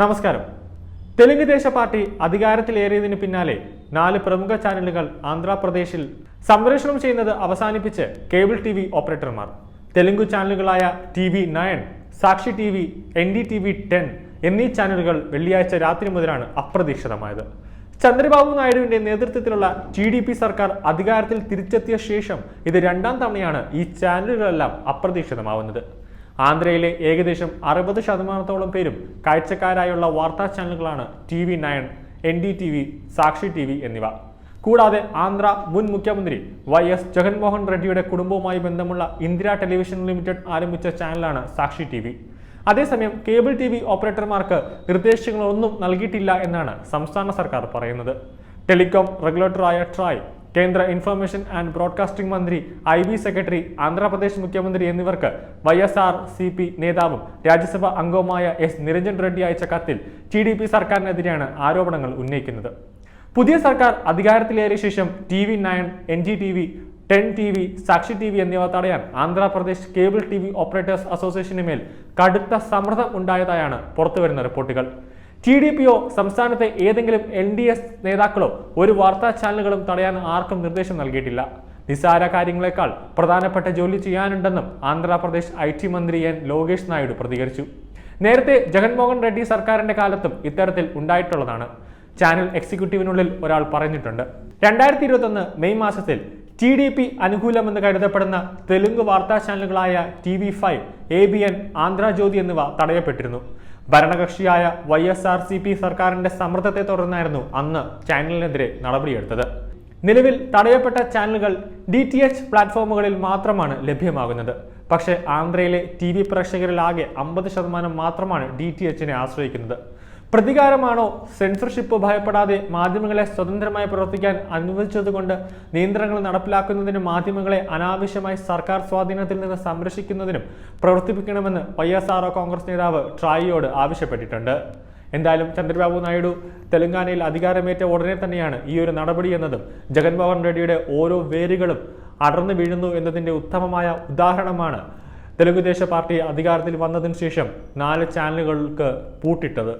നമസ്കാരം. തെലുങ്ക് ദേശ പാർട്ടി അധികാരത്തിലേറിയതിന് പിന്നാലെ നാല് പ്രമുഖ ചാനലുകൾ ആന്ധ്രാപ്രദേശിൽ സംപ്രേഷണം ചെയ്യുന്നത് അവസാനിപ്പിച്ച് കേബിൾ ടി വി ഓപ്പറേറ്റർമാർ. Telugu ചാനലുകളായ T V nine Sakshi T V N D T V T V ചാനലുകൾ വെള്ളിയാഴ്ച രാത്രി മുതലാണ് അപ്രതീക്ഷിതമായത്. ചന്ദ്രബാബു നായിഡുവിന്റെ നേതൃത്വത്തിലുള്ള ടി ഡി പി സർക്കാർ അധികാരത്തിൽ തിരിച്ചെത്തിയ ശേഷം ഇത് രണ്ടാം തവണയാണ് ഈ ചാനലുകളെല്ലാം അപ്രതീക്ഷിതമാവുന്നത്. ആന്ധ്രയിലെ ഏകദേശം അറുപത് ശതമാനത്തോളം പേരും കാഴ്ചക്കാരായുള്ള വാർത്താ ചാനലുകളാണ് T V nine N D T V Sakshi T V എന്നിവ. കൂടാതെ ആന്ധ്ര മുൻ മുഖ്യമന്ത്രി വൈ എസ് ജഗൻമോഹൻ റെഡ്ഡിയുടെ കുടുംബവുമായി ബന്ധമുള്ള ഇന്ദിര ടെലിവിഷൻ ലിമിറ്റഡ് ആരംഭിച്ച ചാനലാണ് സാക്ഷി ടി വി. അതേസമയം കേബിൾ ടി വി ഓപ്പറേറ്റർമാർക്ക് നിർദ്ദേശങ്ങളൊന്നും നൽകിയിട്ടില്ല എന്നാണ് സംസ്ഥാന സർക്കാർ പറയുന്നത്. ടെലികോം റെഗുലേറ്ററായ ട്രായ് കേന്ദ്ര ഇൻഫർമേഷൻ ആൻഡ് ബ്രോഡ്കാസ്റ്റിംഗ് മന്ത്രി ഐ ബി സെക്രട്ടറി ആന്ധ്രാപ്രദേശ് മുഖ്യമന്ത്രി എന്നിവർക്ക് Y S R C P നേതാവും രാജ്യസഭാ അംഗവുമായ എസ് നിരഞ്ജൻ റെഡ്ഡി അയച്ച കത്തിൽ ടി ഡി പി സർക്കാരിനെതിരെയാണ് ആരോപണങ്ങൾ ഉന്നയിക്കുന്നത്. പുതിയ സർക്കാർ അധികാരത്തിലേറിയ ശേഷം T V nine N G T V ten T V Sakshi T V എന്നിവ തടയാൻ Andhra Pradesh cable T V operators അസോസിയേഷന് മേൽ കടുത്ത സമ്മർദ്ദം ഉണ്ടായതായാണ് പുറത്തുവരുന്ന റിപ്പോർട്ടുകൾ. ടി ഡി പിയോ സംസ്ഥാനത്തെ ഏതെങ്കിലും എൻ ഡി എസ് നേതാക്കളോ ഒരു വാർത്താ ചാനലുകളും തടയാൻ ആർക്കും നിർദ്ദേശം നൽകിയിട്ടില്ല. നിസാര കാര്യങ്ങളെക്കാൾ പ്രധാനപ്പെട്ട ജോലി ചെയ്യാനുണ്ടെന്നും ആന്ധ്രാപ്രദേശ് ഐ ടി മന്ത്രി എൻ ലോകേഷ് നായിഡു പ്രതികരിച്ചു. നേരത്തെ ജഗൻമോഹൻ റെഡ്ഡി സർക്കാരിന്റെ കാലത്തും ഇത്തരത്തിൽ ഉണ്ടായിട്ടുള്ളതാണ്. ചാനൽ എക്സിക്യൂട്ടീവിനുള്ളിൽ ഒരാൾ പറഞ്ഞിട്ടുണ്ട്. രണ്ടായിരത്തി ഇരുപത്തൊന്ന് മെയ് മാസത്തിൽ ടി ഡി പി അനുകൂലമെന്ന് കരുതപ്പെടുന്ന തെലുങ്ക് വാർത്താ ചാനലുകളായ T V five A B N Andhra Jyothi എന്നിവ തടയപ്പെട്ടിരുന്നു. ഭരണകക്ഷിയായ Y S R C P സർക്കാരിന്റെ സമ്മർദ്ദത്തെ തുടർന്നായിരുന്നു അന്ന് ചാനലിനെതിരെ നടപടിയെടുത്തത്. നിലവിൽ തടയപ്പെട്ട ചാനലുകൾ ഡി ടി എച്ച് പ്ലാറ്റ്ഫോമുകളിൽ മാത്രമാണ് ലഭ്യമാകുന്നത്. പക്ഷേ ആന്ധ്രയിലെ ടി വി പ്രേക്ഷകരിലാകെ അമ്പത് ശതമാനം മാത്രമാണ് ഡി ടി എച്ചിനെ ആശ്രയിക്കുന്നത്. പ്രതികാരമാണോ സെൻസർഷിപ്പ് ഭയപ്പെടാതെ മാധ്യമങ്ങളെ സ്വതന്ത്രമായി പ്രവർത്തിക്കാൻ അനുവദിച്ചതുകൊണ്ട് നിയന്ത്രണങ്ങൾ നടപ്പിലാക്കുന്നതിനും മാധ്യമങ്ങളെ അനാവശ്യമായി സർക്കാർ സ്വാധീനത്തിൽ നിന്ന് സംരക്ഷിക്കുന്നതിനും പ്രവർത്തിപ്പിക്കണമെന്ന് വൈ എസ് ആർ കോൺഗ്രസ് നേതാവ് ട്രായിയോട് ആവശ്യപ്പെട്ടിട്ടുണ്ട്. എന്തായാലും ചന്ദ്രബാബു നായിഡു തെലങ്കാനയിൽ അധികാരമേറ്റ ഉടനെ തന്നെയാണ് ഈ ഒരു നടപടി എന്നതും ജഗൻമോഹൻ റെഡ്ഡിയുടെ ഓരോ വേരുകളും അടർന്നു വീഴുന്നു എന്നതിന്റെ ഉത്തമമായ ഉദാഹരണമാണ് തെലുങ്കുദേശ പാർട്ടി അധികാരത്തിൽ വന്നതിന് ശേഷം നാല് ചാനലുകൾക്ക് പൂട്ടിട്ടത്.